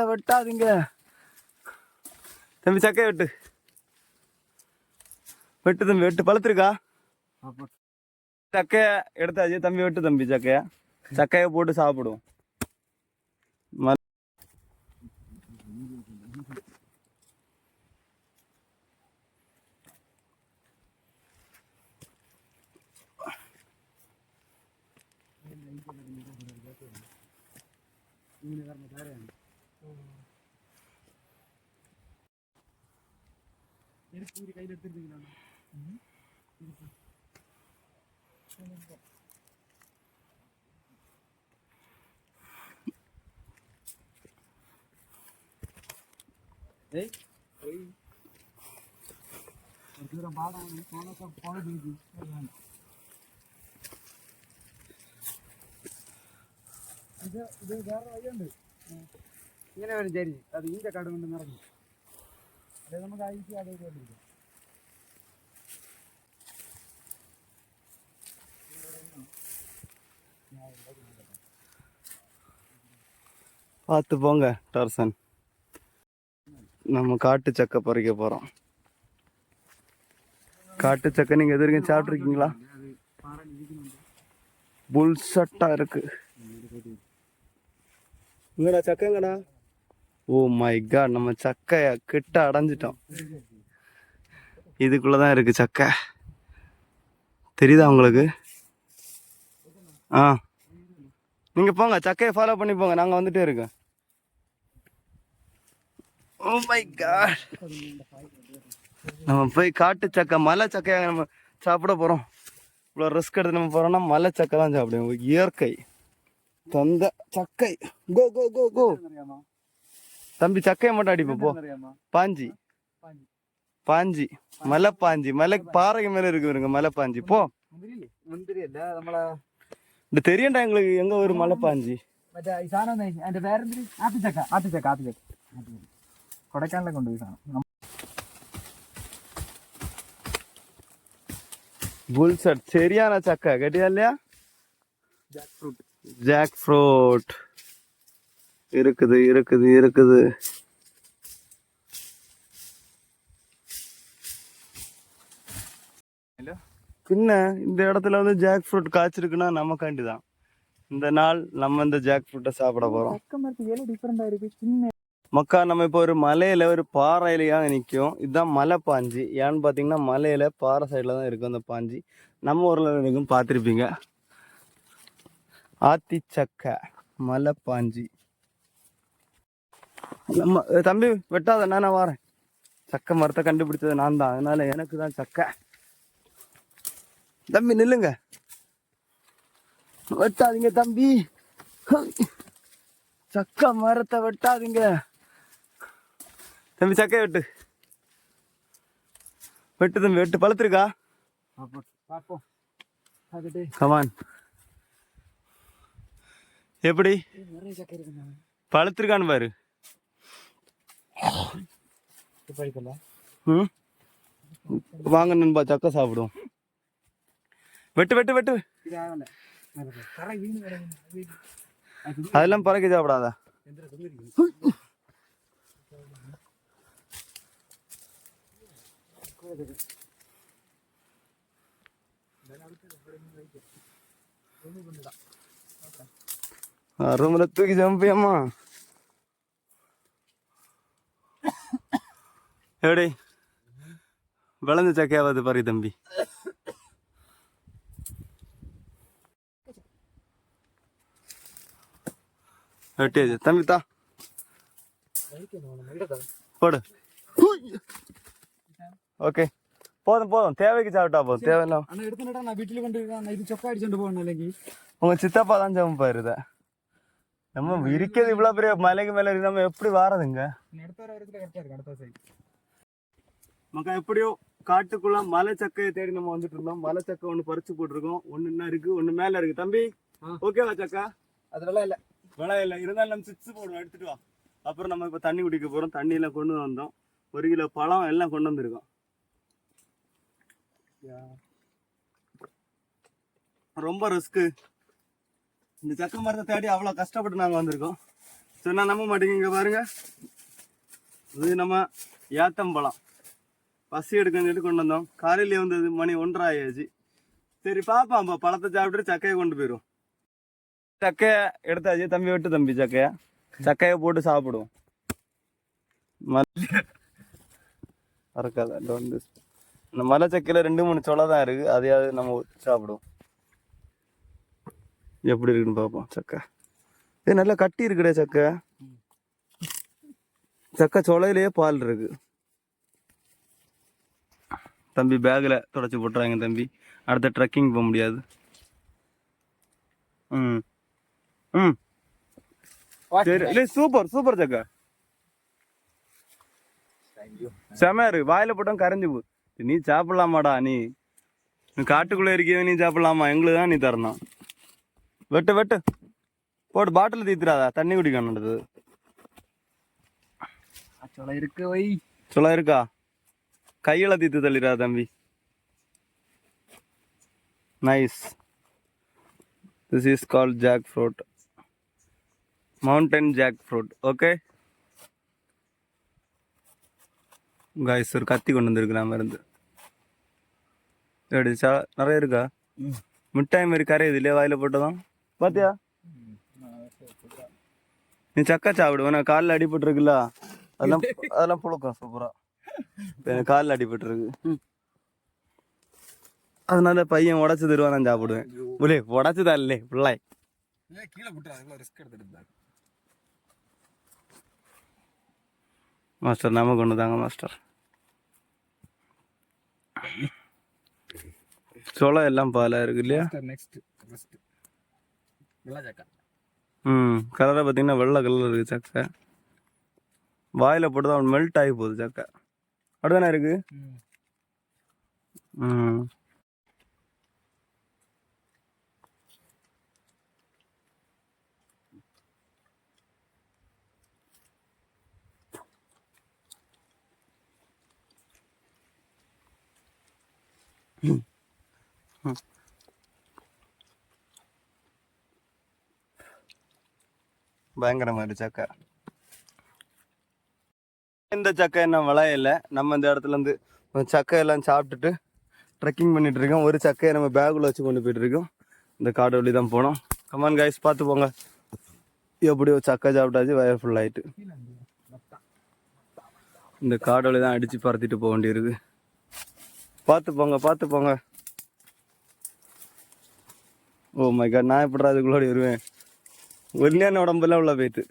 மரத்தை வெட்டாதீங்க தம்பி சக்கையை வெட்டு வெட்டு தம்பி வெட்டு பழுத்திருக்கா சக்கைய எடுத்தாச்சு தம்பி வெட்டு தம்பி சக்கைய சக்கைய போட்டு சாப்பிடுவோம் ഒരു കയ്യിലെടുത്തിട്ടില്ല ദൂരം പാടാണ് പോണൊക്കെ പോണ രീതി ഇത് ഇത് വേറെ വഴിയുണ്ട്. ഇങ്ങനെ വരും ചരി അത് ഇന്റെ കട കൊണ്ട് അത് നമുക്ക് അയച്ച് അത് കൊണ്ടിരിക്കും பார்த்து போங்க டார்சன் நம்ம காட்டு சக்கை பறிக்க போறோம் காட்டு சக்கை நீங்க எது வரைக்கும் சாப்பிட்ருக்கீங்களா புல் சட்டா இருக்கு இங்கடா சக்கைங்கடா ஓ மை காட் நம்ம சக்கையை கிட்ட அடைஞ்சிட்டோம். இதுக்குள்ளே தான் இருக்குது சக்கை. தெரியுதா உங்களுக்கு? ஆ. நீங்கள் போங்க சக்கையை ஃபாலோ பண்ணி போங்க நாங்கள் வந்துட்டே இருக்கோம். ஓ மை காட் நம்ம போய் காட்டு சக்கை மலை சக்கையாக நம்ம சாப்பிட போகிறோம் இவ்வளோ ரிஸ்க் எடுத்து நம்ம போகிறோம்னா மலை சக்கை தான் சாப்பிடுவோம். இயற்கை. தந்த சக்கை. கோ கோ கோ கோ தம்பி சக்கையை மட்டும் அடிப்போம் போ അറിയാമோ பாஞ்சி പാഞ്ചി. பாஞ்சி மலை பாஞ்சி மலை பாறைக்கு மேல இருக்கு பாருங்க மலை பாஞ்சி போ മുന്തിരി മുന്തിരി അല്ല നമ്മളെ இது தெரியண்டா எங்களுக்கு எங்க ஒரு மலை பாஞ்சி മറ്റേ ഈ സാധനം ഒന്ന് അതിന്റെ പേരെന്തിരി ആത്തിച്ചക്ക ആത്തിച്ചക്ക ആത്തിച്ചക്ക ആത്തിച്ചക്ക. കൊടൈക്കനാലിലൊക്കെ ഉണ്ട് ഈ സാധനം புல்சட் சரியான சக்கை கேட்டியா இல்லையா ജാക്ക് ഫ്രൂട്ട് ஜாக் ஃப்ரூட் இருக்குது இருக்குது இருக்குது. பின்ன இந்த இடத்துல வந்து ஜாக் ஃப்ரூட் காய்ச்சிருக்குன்னா நமக்காண்டி தான் இந்த நாள் நம்ம இந்த ஜாக் ஃப்ரூட்டை சாப்பிட போகிறோம் மக்கா நம்ம இப்போ ஒரு மலையில் ஒரு பாறையிலையாக நிற்கும் இதுதான் மலை பாஞ்சி. ஏன்னு பார்த்தீங்கன்னா மலையில் பாறை சைடில் தான் இருக்கும் அந்த பாஞ்சி. நம்ம ஊரில் இருக்கும் பார்த்துருப்பீங்க? ஆத்திச்சக்க மலை பாஞ்சி. நம்ம தம்பி வெட்டாத நான் வரேன். சக்கை மரத்தை கண்டுபிடிச்சது நான் தான் அதனால எனக்கு தான் சக்கை. தம்பி நில்லுங்க. வெட்டாதீங்க தம்பி. சக்கை மரத்தை வெட்டாதீங்க. தம்பி சக்கை வெட்டு. வெட்டு தம்பி வெட்டு. பழுத்துருக்கா? பார்ப்போம். கமான் எப்படி? பழுத்திருக்கான்னு பாரு. வாங்க நண்பா சக்க சாப்பிடும் வெட்டு வெட்டு வெட்டு. அதெல்லாம் பறக்க சாப்பிடாத. ரூம்ல தூக்கி சம்பியம்மா எப்படி விளைஞ்ச சக்கையாவது பாரு தம்பி வெட்டியாச்சு தம்பி தா போடு ஓகே போதும் போதும் தேவைக்கு சாப்பிட்டா போதும் தேவையில்லாம் அண்ணா எடுத்துனடா நான் வீட்டில் கொண்டு நான் இது சொக்கா அடிச்சுட்டு போகணும் இல்லைங்க உங்க சித்தப்பா தான் ஜம்பா இருத நம்ம இருக்கிறது இவ்வளவு பெரிய மலைக்கு மேல இருக்கு நம்ம எப்படி வாரதுங்க அடுத்த வாரம் வரைக்கும் கரெக்டா இருக்கு அடுத்த சைடு மக்கா எப்படியோ காட்டுக்குள்ள மலை சக்கையை தேடி நம்ம வந்துட்டு இருந்தோம். மலை சக்கை ஒன்று பறிச்சு போட்டிருக்கோம். ஒன்று என்ன இருக்கு ஒன்று மேலே இருக்கு. தம்பி ஓகேவா சக்கா? அதெல்லாம் விலை இல்லை. விலை இல்லை. இருந்தாலும் நம்ம சிப்ஸ் போடுவோம். எடுத்துட்டு வா. அப்புறம் நம்ம இப்போ தண்ணி குடிக்க போகிறோம் தண்ணியில் கொண்டு வந்தோம். ஒரு கிலோ பழம் எல்லாம் கொண்டு வந்திருக்கோம். ரொம்ப ரிஸ்க்கு இந்த சக்க மரத்தை தேடி அவ்வளோ கஷ்டப்பட்டு நாங்கள் வந்திருக்கோம். நான் நம்ப மாட்டேங்க. இங்கே பாருங்க. இது நம்ம ஏத்தம்பழம். பசி எடுக்கன்னு சொல்லிட்டு கொண்டு வந்தோம். காலையில் வந்தது மணி ஒன்றரை ஆயாச்சு. சரி பாப்பா பழத்தை சாப்பிட்டு சக்கையை கொண்டு போயிடும் சக்கையை எடுத்தாச்சு. தம்பி விட்டு தம்பி சக்கையை. சக்கையை போட்டு சாப்பிடுவோம். ம- மறக்காத வந்து இந்த மலை சக்கையில் ரெண்டு மூணு சொலை தான் இருக்கு. அதையாவது நம்ம சாப்பிடுவோம். எப்படி இருக்குன்னு பார்ப்போம் சக்கை. இது நல்லா கட்டி இருக்குடே சக்கை. சக்கை சொலையிலேயே பால் இருக்குது தம்பி பேக்கில் தொடச்சி போட்டுறாங்க தம்பி. அடுத்த ட்ரெக்கிங் போக முடியாது. ம். ம். சரி. இல்லை சூப்பர் சூப்பர் சக்கா செமையா இருக்கு. வாயில போட்டோம் கரைஞ்சு போ. நீ சாப்பிடலாமாடா நீ. காட்டுக்குள்ள இருக்கியோ நீ சாப்பிடலாமா? எங்களுக்கு தான் நீ தரணும். வெட்டு வெட்டு. போட்டு பாட்டில் தீத்துறாதா. தண்ணி குடிக்கணுன்றது சொல்ல இருக்கு வை சொல்ல இருக்கா? கையில தீத்து தள்ளிடா தம்பி. Nice this is call jack fruit mountain jack fruit okay guys ஒரு கத்தி கொண்டு வந்திருக்கு நாம இருந்து எப்படி சா நிறைய இருக்கா? மிட்டாய் மாதிரி கரையுது இல்லையா வாயில போட்டதும் பாத்தியா? நீ சக்கா சாப்பிடுவேன் நான் காலில் அடிபட்டுருக்குல்ல? அதெல்லாம் அதெல்லாம் புழுக்கம் சூப்பரா. காலில் அடிபட்டுருக்கு. அதனால பையன் உடச்சு தருவா நான் சாப்பிடுவேன். புலே உடச்சு தரலே பிள்ளை கீழே போட்டு அதுக்குள்ள ரிஸ்க் எடுத்துட்டு மாஸ்டர் நாம கொண்டு தாங்க மாஸ்டர். சோளம் எல்லாம் பாலா இருக்கு இல்லையா? நெக்ஸ்ட் ம் கலரை பார்த்தீங்கன்னா வெள்ளை கலர் இருக்கு சக்கை வாயில போட்டு தான் மெல்ட் ஆகி போகுது சக்கை அப்படிதானே இருக்கு? ம். பயங்கரமா இருக்கு இந்த சக்கை என்ன விளையல? நம்ம இந்த இடத்துல இருந்து சக்கையெல்லாம் சாப்பிட்டுட்டு ட்ரெக்கிங் பண்ணிட்டு இருக்கோம். ஒரு சக்கையை நம்ம பேக்கில் வச்சு கொண்டு போயிட்டு இருக்கோம். இந்த காடு வழி தான் போனோம். கமான் கைஸ் பார்த்து போங்க. எப்படியோ சக்கை சாப்பிட்டாச்சு வயர் ஃபுல் இந்த காடு வழி தான் அடித்து பறத்திட்டு போக வேண்டியிருக்கு. பார்த்து போங்க பார்த்து போங்க. ஓ மை காட் நான் எப்படா அதுக்குள்ளோட வருவேன்? ஒல்லியான உடம்பெல்லாம் உள்ள போயிட்டு.